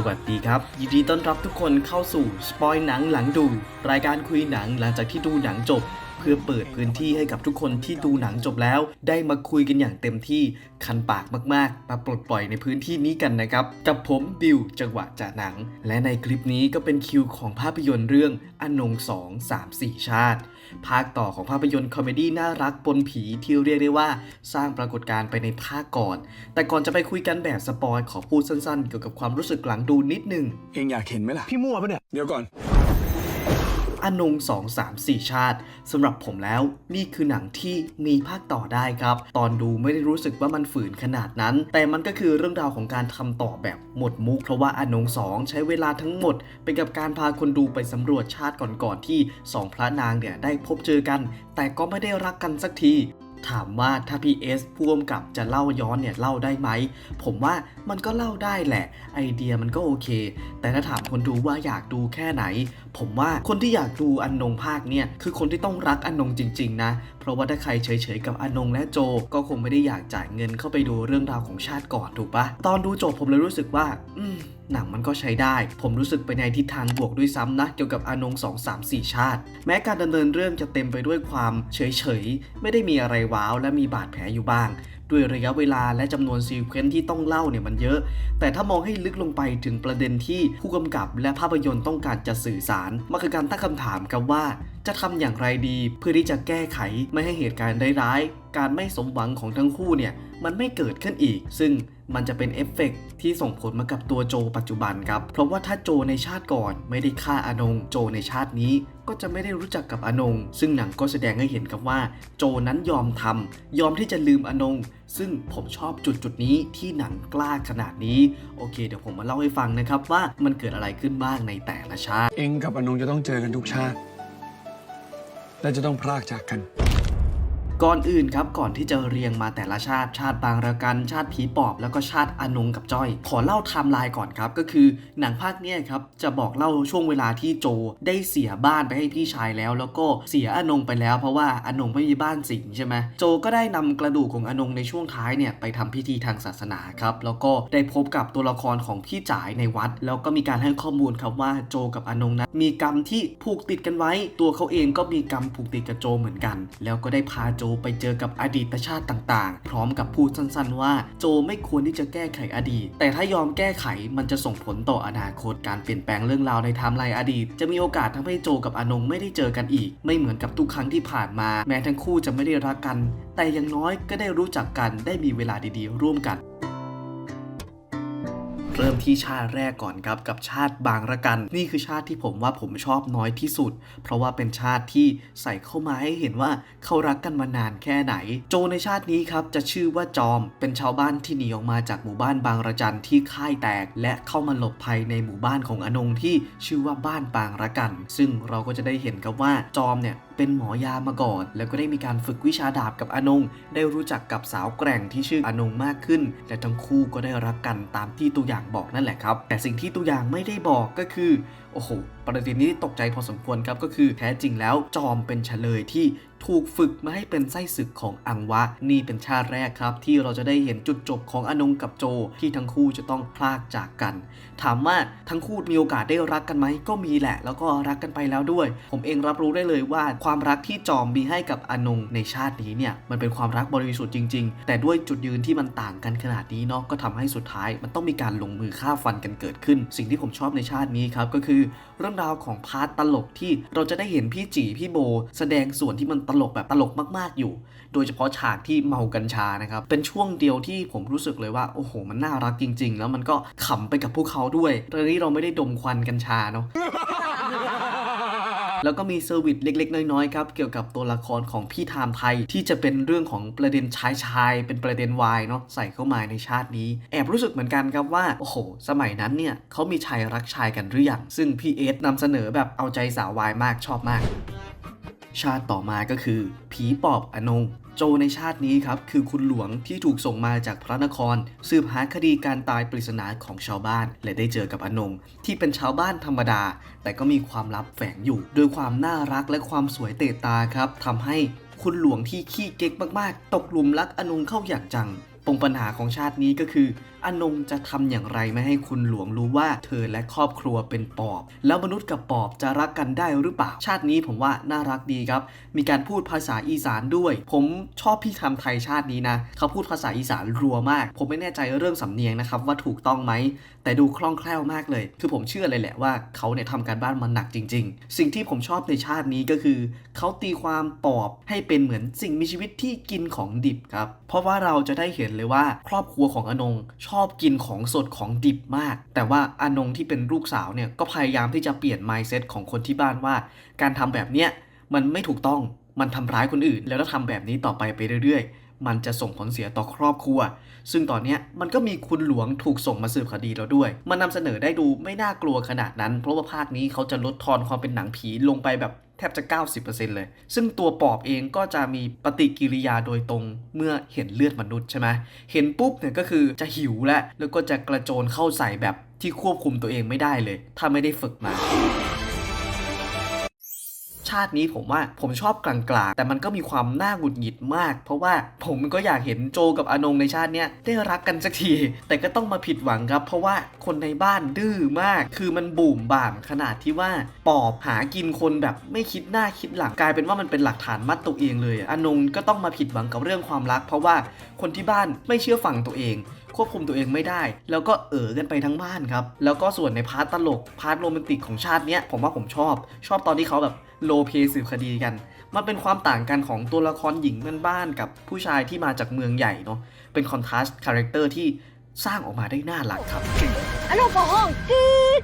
สวัสดีครับ ยินดีต้อนรับทุกคนเข้าสู่สปอยหนังหลังดู รายการคุยหนังหลังจากที่ดูหนังจบ เพื่อเปิดพื้นที่ให้กับทุกคนที่ดูหนังจบแล้ว ได้มาคุยกันอย่างเต็มที่คันปากมากๆ มาปลดปล่อยในพื้นที่นี้กันนะครับ กับผมบิวจังหวะจ่าหนัง และในคลิปนี้ก็เป็นคิวของภาพยนตร์เรื่องอนงสองสามสี่ชาติ ภาคต่อของภาพยนตร์คอมเมดี้น่ารักปนผีที่เรียกได้ว่าสร้างปรากฏการณ์ไปในภาคก่อน แต่ก่อนจะไปคุยกันแบบสปอยขอพูดสั้นๆ เกี่ยวกับความรู้สึกหลังดูนิดนึง เองอยากเห็นไหมล่ะ พี่มั่วปะเนี่ย เดี๋ยวก่อน อนง 2 3 4 ชาติสำหรับผมแล้วนี่คือหนังที่มีภาคต่อได้ครับ ตอนดูไม่ได้รู้สึกว่ามันฝืนขนาดนั้น แต่มันก็คือเรื่องราวของการทำต่อแบบหมดมุก เพราะว่าอนง 2 ใช้เวลาทั้งหมด ไปกับการพาคนดูไปสำรวจชาติก่อนๆที่สองพระนางเนี่ยได้พบเจอกัน แต่ก็ไม่ได้รักกันสักที ถามว่าถ้าพีเอสพ่วมกับจะเล่าย้อนเนี่ยเล่าได้ไหม ผมว่ามันก็เล่าได้แหละ ไอเดียมันก็โอเค แต่ถ้าถามคนดูว่าอยากดูแค่ไหน ผมว่าคนที่อยากดูอนนงภาคเนี่ยคือคนที่ต้องรักอันงจริง ๆ นะ ราะว่าถ้าใครเฉยๆกับอนงและโจ ก็คงไม่ได้อยากจ่ายเงินเข้าไปดูเรื่องราวของชาติก่อนถูกปะตอนดูจบผมเลยรู้สึกว่า อืมหนังมันก็ใช้ได้ ผมรู้สึกไปในทิศทางบวกด้วยซ้ำนะ เกี่ยวกับอนง2 3 4ชาติ แม้การดำเนินเรื่องจะเต็มไปด้วยความเฉยๆ ไม่ได้มีอะไรว้าวและมีบาดแผลอยู่บ้าง ด้วยระยะเวลาและจำนวนซีเควนซ์ที่ต้องเล่าเนี่ยมันเยอะ แต่ถ้ามองให้ลึกลงไปถึงประเด็นที่ผู้กำกับและภาพยนตร์ต้องการจะสื่อสารมันคือการตั้งคำถามกับว่า จะทำอย่างไรดีเพื่อที่จะแก้ไขไม่ให้เหตุการณ์ร้าย การไม่สมหวังของทั้งคู่เนี่ยมันไม่เกิดขึ้นอีก ซึ่งมันจะเป็นเอฟเฟกต์ที่ส่งผลมากับตัวโจปัจจุบันครับ เพราะว่าถ้าโจในชาติก่อนไม่ได้ฆ่าอนง โจในชาตินี้ก็จะไม่ได้รู้จักกับอนง ซึ่งหนังก็แสดงให้เห็นครับว่า โจนั้นยอมทำยอมที่จะลืมอนง ซึ่งผมชอบจุดจุดนี้ที่หนังกล้าขนาดนี้ โอเค เดี๋ยวผมมาเล่าให้ฟังนะครับว่ามันเกิดอะไรขึ้นบ้างในแต่ละชาติ เองกับอนงจะต้องเจอกันทุกชาติ และจะต้องพรากจากกัน ก่อนอื่นครับก่อนที่จะเรียงมาแต่ละชาติชาติบางระกัน ชาติผีปอบ แล้วก็ชาติอนงกับจ้อย ขอเล่าไทม์ไลน์ก่อนครับก็คือหนังภาคเนี้ยครับจะบอกเล่าช่วงเวลาที่โจได้เสียบ้านไปให้พี่ชายแล้ว แล้วก็เสียอนงไปแล้ว เพราะว่าอนงไม่มีบ้านสิงใช่ไหมโจก็ได้นำกระดูกของอนงในช่วงท้ายเนี่ยไปทำพิธีทางศาสนาครับแล้วก็ได้พบกับตัวละครของพี่จ๋ายในวัด แล้วก็มีการให้ข้อมูลครับว่าโจกับอนงนั้นมีกรรมที่ผูกติดกันไว้ ตัวเขาเองก็มีกรรมผูกติดกับโจเหมือนกัน แล้วก็ได้พาโจไปเจอกับอดีตชาติต่างๆ พร้อมกับพูดสั้นๆ ว่า โจไม่ควรที่จะแก้ไขอดีต แต่ถ้ายอมแก้ไขมันจะส่งผลต่ออนาคตการเปลี่ยนแปลงเรื่องราวในไทม์ไลน์อดีต จะมีโอกาสทำให้โจกับอนงไม่ได้เจอกันอีก ไม่เหมือนกับทุกครั้งที่ผ่านมา แม้ทั้งคู่จะไม่ได้รักกัน แต่อย่างน้อยก็ได้รู้จักกันได้มีเวลาดีๆ ร่วมกัน เริ่มที่ชาติแรกก่อนครับกับชาติบางระกัน นี่คือชาติที่ผมว่าผมชอบน้อยที่สุด เพราะว่าเป็นชาติที่ใส่เข้ามาให้เห็นว่าเขารักกันมานานแค่ไหน โจในชาตินี้ครับจะชื่อว่าจอมเป็นชาวบ้านที่หนีออกมาจากหมู่บ้านบางระจันที่ค่ายแตก และเข้ามาหลบภัยในหมู่บ้านของอนงที่ชื่อว่าบ้านบางระกัน ซึ่งเราก็จะได้เห็นครับว่าจอมเนี่ยเป็นหมอยามาก่อน แล้วก็ได้มีการฝึกวิชาดาบกับอนง ได้รู้จักกับสาวแกร่งที่ชื่ออนงมากขึ้น และทั้งคู่ก็ได้รักกันตามที่ตัวอย่างบอกนั่นแหละครับ แต่สิ่งที่ตัวอย่างไม่ได้บอกก็คือโอ้โห ประเด็นนี้ตกใจพอสมควรครับก็คือแท้จริงแล้วจอมเป็นเฉลยที่ถูกฝึกมาให้เป็นไส้ศึกของอังวะ นี่เป็นชาติแรกครับ ที่เราจะได้เห็นจุดจบของอนงกับโจที่ทั้งคู่จะต้องพลากจากกัน ถามว่าทั้งคู่มีโอกาสได้รักกันไหมก็มีแหละ แล้วก็รักกันไปแล้วด้วย ผมเองรับรู้ได้เลยว่าความรักที่จอมมีให้กับอนงในชาตินี้เนี่ยมันเป็นความรักบริสุทธิ์จริง ๆ แต่ด้วยจุดยืนที่มันต่างกันขนาดนี้เนาะก็ทำให้สุดท้าย มันต้องมีการลงมือฆ่าฟันกันเกิดขึ้น สิ่งที่ผมชอบในชาตินี้ครับก็คือเรื่องราวของพาร์ทตลกที่เราจะได้เห็นพี่จีพี่โบ แสดงส่วนที่มันตลกแบบตลกมากๆอยู่ โดยเฉพาะฉากที่เมากัญชานะครับ เป็นช่วงเดียวที่ผมรู้สึกเลยว่า โอ้โห มันน่ารักจริง ๆ แล้วมันก็ขำไปกับพวกเขาด้วยตอนนี้เราไม่ได้ดมควันกัญชาเนาะ แล้วก็มีเซอร์วิสเล็ก ๆ น้อยๆครับเกี่ยวกับตัวละครของพี่ไทม์ไทย ที่จะเป็นเรื่องของประเด็นชายชายเป็นประเด็นวายเนาะใส่เข้ามาในชาตินี้ แอบรู้สึกเหมือนกันครับว่าโอ้โห สมัยนั้นเนี่ยเขามีชายรักชายกันหรือยังซึ่งพี่เอสนำเสนอแบบเอาใจสาววายมากชอบมาก ชาติต่อมาก็คือ ผีปอบอนง โจในชาตินี้ครับคือคุณหลวงที่ถูกส่งมาจากพระนคร สืบหาคดีการตายปริศนาของชาวบ้าน และได้เจอกับอนงที่เป็นชาวบ้านธรรมดา แต่ก็มีความลับแฝงอยู่โดยความน่ารักและความสวยเตะตาครับทำให้คุณหลวงที่ขี้เก๊กมากๆ ตกหลุมรักอนงเข้าอย่างจัง ปมปัญหาของชาตินี้ก็คือ อนงจะทำอย่างไรไม่ให้คุณหลวงรู้ว่าเธอและครอบครัวเป็นปอบ แล้วมนุษย์กับปอบจะรักกันได้หรือเปล่า ชาตินี้ผมว่าน่ารักดีครับ มีการพูดภาษาอีสานด้วย ผมชอบพี่ทำไทยชาตินี้นะ เขาพูดภาษาอีสานรัวมาก ผมไม่แน่ใจเรื่องสำเนียงนะครับว่าถูกต้องไหม แต่ดูคล่องแคล่วมากเลย คือผมเชื่อเลยแหละว่าเขาเนี่ยทำการบ้านมาหนักจริง ๆ สิ่งที่ผมชอบในชาตินี้ก็คือเขาตีความปอบให้เป็นเหมือนสิ่งมีชีวิตที่กินของดิบครับ เพราะว่าเราจะได้เห็นเลยว่า ครอบครัวของอนงชอบกินของสดของดิบมาก แต่ว่าอนงที่เป็นลูกสาวเนี่ยก็พยายามที่จะเปลี่ยน mindset ของคนที่บ้านว่า การทำแบบเนี้ยมันไม่ถูกต้องมันทำร้ายคนอื่น แล้วถ้าทำแบบนี้ต่อไปไปเรื่อยๆ มันจะส่งผลเสียต่อครอบครัว ซึ่งตอนนี้มันก็มีคุณหลวงถูกส่งมาสืบคดีแล้วด้วย มันนำเสนอได้ดูไม่น่ากลัวขนาดนั้น เพราะว่าภาคนี้เขาจะลดทอนความเป็นหนังผีลงไปแบบแทบจะ 90%เลย ซึ่งตัวปอบเองก็จะมีปฏิกิริยาโดยตรงเมื่อเห็นเลือดมนุษย์ใช่ไหม เห็นปุ๊บเนี่ยก็คือจะหิวแล้ว แล้วก็จะกระโจนเข้าใส่แบบที่ควบคุมตัวเองไม่ได้เลย ถ้าไม่ได้ฝึกมา ชาตินี้ผมว่าผมชอบกลางๆ แต่มันก็มีความน่าหงุดหงิดมาก เพราะว่าผมก็อยากเห็นโจกับอนงในชาติเนี้ยได้รักกันสักที แต่ก็ต้องมาผิดหวังครับ เพราะว่าคนในบ้านดื้อมาก คือมันบุ่มบ่ามขนาดที่ว่าปอบหากินคนแบบไม่คิดหน้าคิดหลังกลายเป็นว่ามันเป็นหลักฐานมัดตัวเองเลยอนงก็ต้องมาผิดหวังกับเรื่องความรัก เพราะว่าคนที่บ้านไม่เชื่อฟังตัวเองควบคุมตัวเองไม่ได้ แล้วก็เอ๋อกันไปทั้งบ้านครับ แล้วก็ส่วนในพาร์ตตลก พาร์ตโรแมนติกของชาติเนี้ยผมว่าผมชอบ ชอบตอนที่เขาแบบ โลเพสืบคดีกัน มันเป็นความต่างกันของตัวละครหญิงบ้านๆกับผู้ชายที่มาจากเมืองใหญ่เนาะเป็นคอนทราสต์คาแรคเตอร์ที่สร้างออกมาได้น่ารักครับอันนั้นก็ห้องกรีด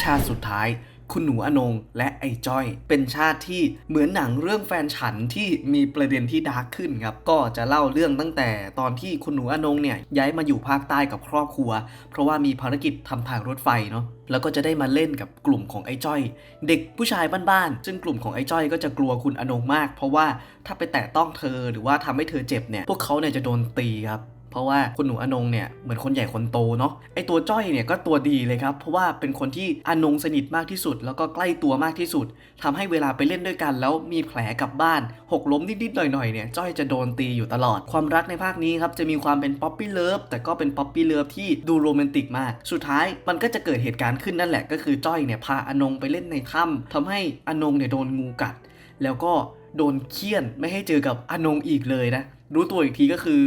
ชาติสุดท้าย คุณหนูอนงและไอ้จ้อย เป็นชาติที่เหมือนหนังเรื่องแฟนฉันที่มีประเด็นที่ดาร์กขึ้นครับ ก็จะเล่าเรื่องตั้งแต่ตอนที่คุณหนูอนงเนี่ยย้ายมาอยู่ภาคใต้กับครอบครัว เพราะว่ามีภารกิจทำทางรถไฟเนาะแล้วก็จะได้มาเล่นกับกลุ่มของไอ้จ้อย เด็กผู้ชายบ้านๆ ซึ่งกลุ่มของไอ้จ้อยก็จะกลัวคุณอนงมาก เพราะว่าถ้าไปแตะต้องเธอหรือว่าทำให้เธอเจ็บเนี่ย พวกเขาเนี่ยจะโดนตีครับ เพราะว่าคุณหนูอนงเนี่ยเหมือนคนใหญ่คนโตเนาะไอตัวจ้อยเนี่ยก็ตัวดีเลยครับ เพราะว่าเป็นคนที่อนงสนิทมากที่สุด แล้วก็ใกล้ตัวมากที่สุดทำให้เวลาไปเล่นด้วยกัน แล้วมีแผลกลับบ้าน หกล้มนิดๆหน่อยๆเนี่ยจ้อยจะโดนตีอยู่ตลอด ความรักในภาคนี้ครับจะมีความเป็นป๊อปปี้เลิฟแต่ก็เป็นป๊อปปี้เลิฟที่ดูโรแมนติกมาก สุดท้ายมันก็จะเกิดเหตุการณ์ขึ้นนั่นแหละก็คือจ้อยเนี่ยพาอนงไปเล่นในถ้ำทำให้อนงเนี่ยโดนงูกัด แล้วก็โดนเคี่ยนไม่ให้เจอกับอนงอีกเลยนะ รู้ตัวอีกทีก็คือ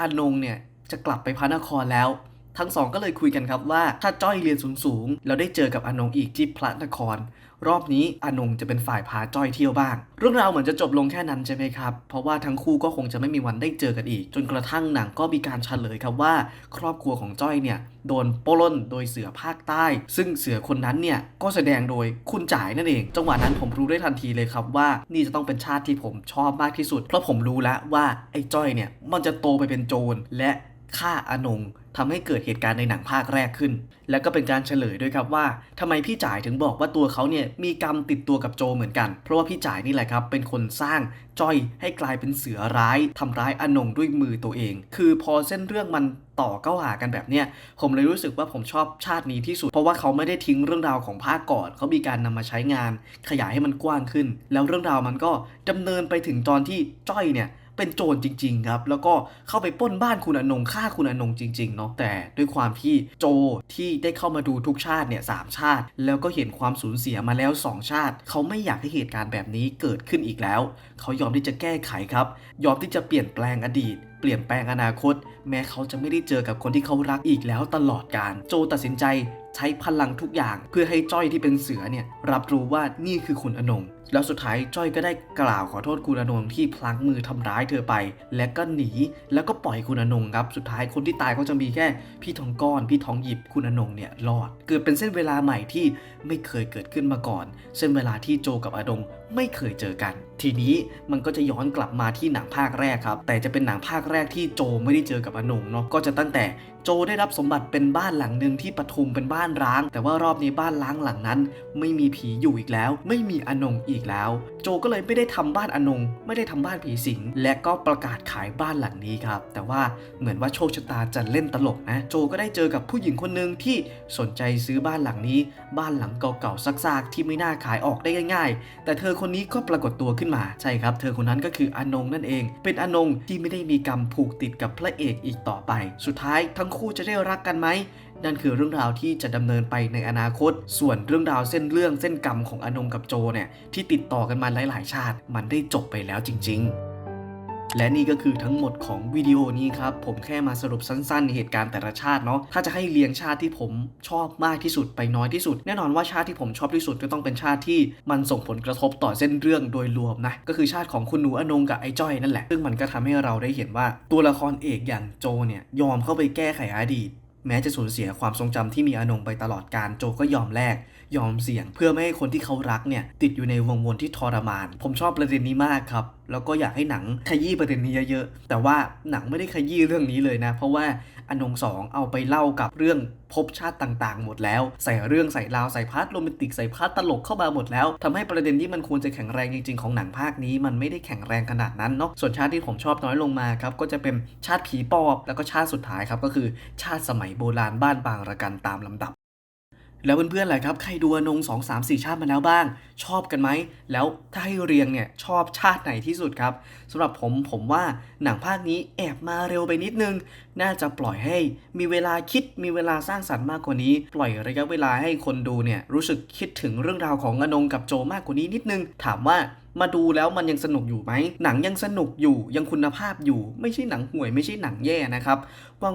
อนงเนี่ยจะกลับไปพระนครแล้ว ทั้งสองก็เลยคุยกันครับว่าถ้าจ้อยเรียนสูงๆแล้วได้เจอกับอนงอีกที่พระนคร รอบนี้อนงจะเป็นฝ่ายพาจ้อยเที่ยวบ้าง เรื่องราวเหมือนจะจบลงแค่นั้นใช่ไหมครับ เพราะว่าทั้งคู่ก็คงจะไม่มีวันได้เจอกันอีก จนกระทั่งหนังก็มีการเฉลยครับว่า ครอบครัวของจ้อยเนี่ยโดนปล้นโดยเสือภาคใต้ ซึ่งเสือคนนั้นเนี่ยก็แสดงโดยคุณจ่ายนั่นเอง จังหวะนั้นผมรู้ได้ทันทีเลยครับว่านี่จะต้องเป็นชาติที่ผมชอบมากที่สุด เพราะผมรู้แล้วว่าไอ้จ้อยเนี่ยมันจะโตไปเป็นโจรและฆ่าอนง ทำให้เกิดเหตุการณ์ในหนังภาคแรกขึ้น แล้วก็เป็นการเฉลยด้วยครับว่าทำไมพี่จ่ายถึงบอกว่าตัวเขาเนี่ยมีกรรมติดตัวกับโจเหมือนกัน เพราะว่าพี่จ่ายนี่แหละครับ เป็นคนสร้างจ้อยให้กลายเป็นเสือร้ายทำร้ายอนงด้วยมือตัวเอง คือพอเส้นเรื่องมันต่อเข้าหากันแบบเนี้ยผมเลยรู้สึกว่าผมชอบชาตินี้ที่สุด เพราะว่าเขาไม่ได้ทิ้งเรื่องราวของภาคก่อน เขามีการนำมาใช้งาน ขยายให้มันกว้างขึ้น แล้วเรื่องราวมันก็ดำเนินไปถึงตอนที่จ้อยเนี่ย เป็นโจรจริง ๆ ครับ แล้วก็เข้าไปป้นบ้านคุณอนงฆ่าคุณอนงจริงๆเนาะแต่ด้วยความที่โจที่ได้เข้ามาดูทุกชาติเนี่ยสามชาติ แล้วก็เห็นความสูญเสียมาแล้ว 2 ชาติ เขาไม่อยากให้เหตุการณ์แบบนี้เกิดขึ้นอีกแล้ว เขายอมที่จะแก้ไขครับ ยอมที่จะเปลี่ยนแปลงอดีตเปลี่ยนแปลงอนาคต แม้เขาจะไม่ได้เจอกับคนที่เขารักอีกแล้วตลอดการ โจตัดสินใจใช้พลังทุกอย่าง เพื่อให้จ้อยที่เป็นเสือเนี่ยรับรู้ว่านี่คือคุณอนง แล้วสุดท้ายจ้อยก็ได้กล่าวขอโทษคุณอนงที่พลั้งมือทำร้ายเธอไป และก็หนีแล้วก็ปล่อยคุณอนงครับสุดท้ายคนที่ตายก็จะมีแค่พี่ทองก้อนพี่ทองหยิบคุณอนงเนี่ยรอด เกิดเป็นเส้นเวลาใหม่ที่ไม่เคยเกิดขึ้นมาก่อน เส้นเวลาที่โจกับอนงไม่เคยเจอกัน ทีนี้มันก็จะย้อนกลับมาที่หนังภาคแรกครับ แต่จะเป็นหนังภาคแรกที่โจไม่ได้เจอกับอนงเนาะก็จะตั้งแต่โจได้รับสมบัติเป็นบ้านหลังหนึ่งที่ปทุมเป็นบ้านร้าง แต่ว่ารอบนี้บ้านร้างหลังนั้น ไม่มีผีอยู่อีกแล้ว ไม่มีอนงอีกอีกแล้ว โจก็เลยไม่ได้ทำบ้านอนง ไม่ได้ทำบ้านผีสิง และก็ประกาศขายบ้านหลังนี้ครับ แต่ว่าเหมือนว่าโชคชะตาจะเล่นตลกนะ โจก็ได้เจอกับผู้หญิงคนหนึ่งที่สนใจซื้อบ้านหลังนี้ บ้านหลังเก่าๆซากๆที่ไม่น่าขายออกได้ง่าย ๆ แต่เธอคนนี้ก็ปรากฏตัวขึ้นมา ใช่ครับ เธอคนนั้นก็คืออนงนั่นเอง เป็นอนงที่ไม่ได้มีกรรมผูกติดกับพระเอกอีกต่อไป สุดท้ายทั้งคู่จะได้รักกันไหม นั่นคือเรื่องราวที่จะดำเนินไปในอนาคต ส่วนเรื่องราวเส้นเรื่องเส้นกรรมของอนงกับโจเนี่ยที่ติดต่อกันมาหลาย ๆ ชาติ มันได้จบไปแล้วจริง ๆและนี่ก็คือทั้งหมดของวิดีโอนี้ครับ ผมแค่มาสรุปสั้นๆ เหตุการณ์แต่ละชาติเนาะถ้าจะให้เรียงชาติที่ผมชอบมากที่สุดไปน้อยที่สุด แน่นอนว่าชาติที่ผมชอบที่สุดก็ต้องเป็นชาติที่มันส่งผลกระทบต่อเส้นเรื่องโดยรวมนะก็คือชาติของคุณหนูอนงกับไอ้จ้อยนั่นแหละซึ่งมันก็ทำให้เราได้เห็นว่าตัวละครเอกอย่างโจเนี่ยยอมเข้าไปแก้ไขอดีต แม้จะสูญเสียความทรงจำที่มีอนงไปตลอดการโจก็ยอมแลกยอมเสี่ยงเพื่อไม่ให้คนที่เขารักเนี่ยติดอยู่ในวงวนที่ทรมาน ผมชอบประเด็นนี้มากครับ แล้วก็อยากให้หนังขยี้ประเด็นนี้เยอะๆแต่ว่าหนังไม่ได้ขยี้เรื่องนี้เลยนะ เพราะว่าอนงสองเอาไปเล่ากับเรื่องภพชาติต่างๆ หมดแล้ว ใส่เรื่องใส่ราวใส่พาร์ทโรแมนติกใส่พาร์ทตลกเข้ามาหมดแล้วทำให้ประเด็นที่มันควรจะแข็งแรงจริงๆของหนังภาคนี้ มันไม่ได้แข็งแรงขนาดนั้นเนาะส่วนชาติที่ผมชอบน้อยลงมาครับก็จะเป็นชาติผีปอบแล้วก็ชาติสุดท้ายครับก็คือชาติสมัยโบราณบ้านบางระกันตามลำดับ แล้วเพื่อนๆล่ะครับ ใครดูอนง2 3 4ชาติมาแล้วบ้าง ชอบกันไหม แล้วถ้าให้เรียงเนี่ย ชอบชาติไหนที่สุดครับสำหรับผมผมว่าหนังภาคนี้แอบมาเร็วไปนิดนึง น่าจะปล่อยให้มีเวลาคิดมีเวลาสร้างสรรค์มากกว่านี้ ปล่อยระยะเวลาให้คนดูเนี่ย รู้สึกคิดถึงเรื่องราวของอนงกับโจมากกว่านี้นิดนึง ถามว่า มาดูแล้วมันยังสนุกอยู่ไหมหนังยังสนุกอยู่ยังคุณภาพอยู่ ไม่ใช่หนังห่วยไม่ใช่หนังแย่นะครับ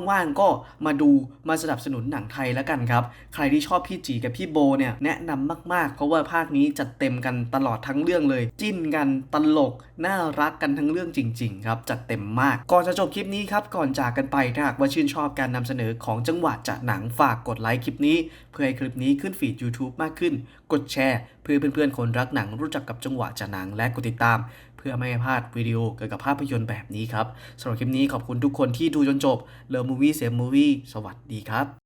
ว่างๆก็มาดูมาสนับสนุนหนังไทยแล้วกันครับ ใครที่ชอบพี่จีกับพี่โบเนี่ยแนะนำมากๆ เพราะว่าภาคนี้จัดเต็มกันตลอดทั้งเรื่องเลย จิ้นกันตลกน่ารักกันทั้งเรื่องจริง ๆ ครับ จัดเต็มมาก ก่อนจะจบคลิปนี้ครับก่อนจากกันไปถ้าหากว่าชื่นชอบการนำเสนอของจังหวะจากหนังฝากกดไลค์คลิปนี้ เพื่อให้คลิปนี้ขึ้นฟีด YouTube มากขึ้น กดแชร์ เพื่อเพื่อนๆคนรักหนังรู้จักกับจังหวะจากหนังและกดติดตาม เพื่อไม่ให้พลาดวิดีโอเกี่ยวกับภาพยนตร์แบบนี้ครับสำหรับคลิปนี้ขอบคุณทุกคนที่ดูจนจบเลิฟมูวี่เซฟมูวี่สวัสดีครับ